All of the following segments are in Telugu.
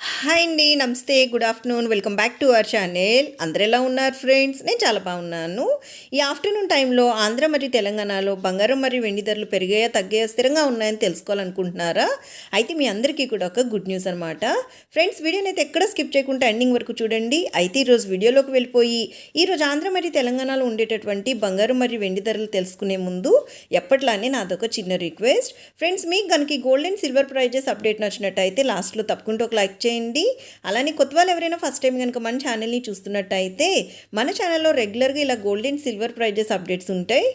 హాయ్ అండి నమస్తే good afternoon welcome back to our channel. అందరు ఎలా ఉన్నారు ఫ్రెండ్స్? నేను చాలా బాగున్నాను. ఈ ఆఫ్టర్నూన్ టైంలో ఆంధ్ర మరియు తెలంగాణలో బంగారం మరియు వెండి ధరలు పెరిగాయా తగ్గాయా స్థిరంగా ఉన్నాయని తెలుసుకోవాలనుకుంటున్నారా? అయితే మీ అందరికీ కూడా ఒక గుడ్ న్యూస్ అనమాట ఫ్రెండ్స్ వీడియోని అయితే ఎక్కడ స్కిప్ చేయకుండా ఎండింగ్ వరకు చూడండి. అయితే ఈరోజు వీడియోలోకి వెళ్ళిపోయి ఈరోజు ఆంధ్ర మరియు తెలంగాణలో ఉండేటటువంటి బంగారం మరియు వెండి ధరలు తెలుసుకునే ముందు ఎప్పట్లానే నాదొక చిన్న రిక్వెస్ట్. ఫ్రెండ్స్ మీకు కనుక gold and silver prizes update నచ్చినట్టయితే లాస్ట్లో తప్పకుండా ఒక లైక్ చేయండి. అలానే కొత్త వాళ్ళు ఎవరైనా ఫస్ట్ టైం కనుక మన ఛానల్ని చూస్తున్నట్టయితే మన ఛానల్లో రెగ్యులర్గా ఇలా gold and silver prizes updates ఉంటాయి.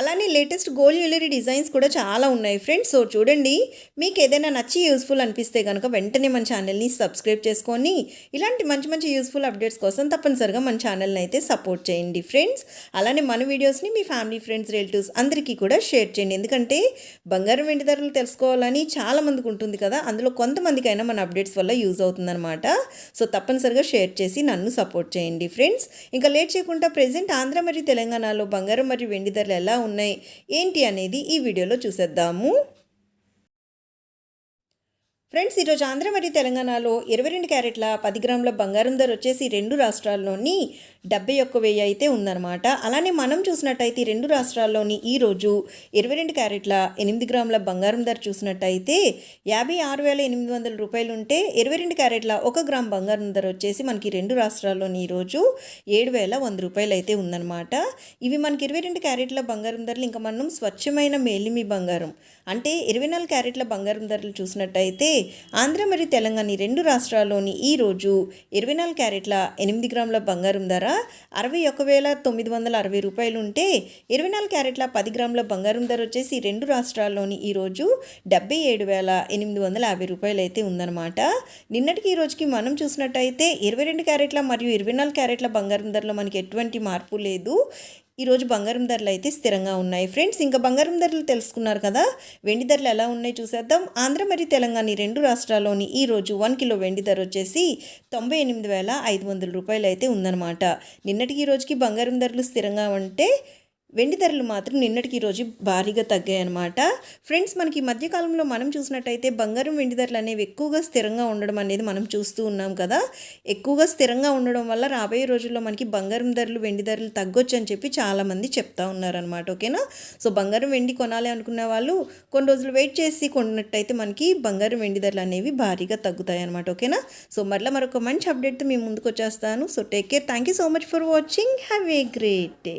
అలానే లేటెస్ట్ గోల్డ్ జ్యువెలరీ డిజైన్స్ కూడా చాలా ఉన్నాయి ఫ్రెండ్స్. సో చూడండి మీకు ఏదైనా నచ్చి యూస్ఫుల్ అనిపిస్తే కనుక వెంటనే మన ఛానల్ని సబ్స్క్రైబ్ చేసుకొని ఇలాంటి మంచి మంచి యూస్ఫుల్ అప్డేట్స్ కోసం తప్పనిసరిగా మన ఛానల్ని అయితే సపోర్ట్ చేయండి ఫ్రెండ్స్. అలానే మన వీడియోస్ని మీ ఫ్యామిలీ ఫ్రెండ్స్ రిలేటివ్స్ అందరికీ కూడా షేర్ చేయండి. ఎందుకంటే బంగారం వెండి ధరలు తెలుసుకోవాలని చాలా మందికి ఉంటుంది కదా అందులో కొంతమందికైనా మన అప్డేట్స్ వల్ల యూజ్ అవుతుందన్నమాట. సో తప్పనిసరిగా షేర్ చేసి నన్ను సపోర్ట్ చేయండి ఫ్రెండ్స్. ఇంకా లేట్ చేయకుండా ప్రజెంట్ ఆంధ్ర మరియు తెలంగాణలో బంగారం మరియు వెండి ధరలు ఎలా ఉన్నాయి. ఏంటి అనేది ఈ వీడియోలో చూసేద్దాము. ఫ్రెండ్స్ ఈరోజు ఆంధ్ర మరియు తెలంగాణలో ఇరవై రెండు క్యారెట్ల పది గ్రాముల బంగారం ధర వచ్చేసి రెండు రాష్ట్రాల్లోని డెబ్బై ఒక్క వెయ్యి అయితే ఉందన్నమాట. అలానే మనం చూసినట్టయితే ఈ రెండు రాష్ట్రాల్లోని ఈరోజు ఇరవై రెండు క్యారెట్ల ఎనిమిది గ్రాముల బంగారం ధర చూసినట్టయితే యాభై ఆరు వేల ఎనిమిది వందల రూపాయలు ఉంటే ఇరవై రెండు క్యారెట్ల ఒక గ్రామ్ బంగారం ధర వచ్చేసి మనకి రెండు రాష్ట్రాల్లోని ఈరోజు ఏడు వేల వంద రూపాయలు అయితే ఉందన్నమాట. ఇవి మనకి ఇరవై రెండు క్యారెట్ల బంగారం ధరలు ఇంకా మనం స్వచ్ఛమైన మేలిమి బంగారం అంటే ఇరవై నాలుగు క్యారెట్ల బంగారం ధరలు చూసినట్టయితే ఆంధ్ర మరియు తెలంగాణ రెండు రాష్ట్రాల్లోని ఈరోజు ఇరవై నాలుగు క్యారెట్ల ఎనిమిది గ్రాముల బంగారం ధర అరవై ఒక వేల తొమ్మిది వందల అరవై రూపాయలు ఉంటే ఇరవై నాలుగు క్యారెట్ల పది గ్రాముల బంగారం ధర వచ్చేసి రెండు రాష్ట్రాల్లోని ఈరోజు డెబ్బై ఏడు వేల ఎనిమిది వందల యాభై రూపాయలు అయితే ఉందన్నమాట. నిన్నటికి ఈ రోజుకి మనం చూసినట్టయితే ఇరవై రెండు క్యారెట్ల మరియు ఇరవై నాలుగు క్యారెట్ల బంగారం ధరలో మనకి ఎటువంటి మార్పు లేదు. ఈరోజు బంగారం ధరలు అయితే స్థిరంగా ఉన్నాయి. ఫ్రెండ్స్ ఇంకా బంగారం ధరలు తెలుసుకున్నారు కదా? వెండి ధరలు ఎలా ఉన్నాయి చూసేద్దాం. ఆంధ్ర మరియు తెలంగాణ రెండు రాష్ట్రాల్లోని ఈరోజు వన్ కిలో వెండి ధర వచ్చేసి తొంభై ఎనిమిది వేల ఐదు వందల రూపాయలు అయితే ఉందన్నమాట. నిన్నటికి ఈ రోజుకి బంగారం ధరలు స్థిరంగా ఉంటే వెండి ధరలు మాత్రం నిన్నటికి రోజు భారీగా తగ్గాయి అనమాట ఫ్రెండ్స్ మనకి మధ్యకాలంలో మనం చూసినట్టయితే బంగారం వెండి ధరలు అనేవి ఎక్కువగా స్థిరంగా ఉండడం అనేది మనం చూస్తూ ఉన్నాం కదా. ఎక్కువగా స్థిరంగా ఉండడం వల్ల రాబోయే రోజుల్లో మనకి బంగారం ధరలు వెండి ధరలు తగ్గొచ్చు అని చెప్పి చాలామంది చెప్తా ఉన్నారనమాట ఓకేనా? సో బంగారం వెండి కొనాలి అనుకున్న వాళ్ళు కొన్ని రోజులు వెయిట్ చేసి కొన్నట్టయితే మనకి బంగారం వెండి ధరలు అనేవి భారీగా తగ్గుతాయి అనమాట ఓకేనా? సో మరలా మరొక మంచి అప్డేట్తో మేము ముందుకు వచ్చేస్తాను. So take care thank you so much for watching have a great day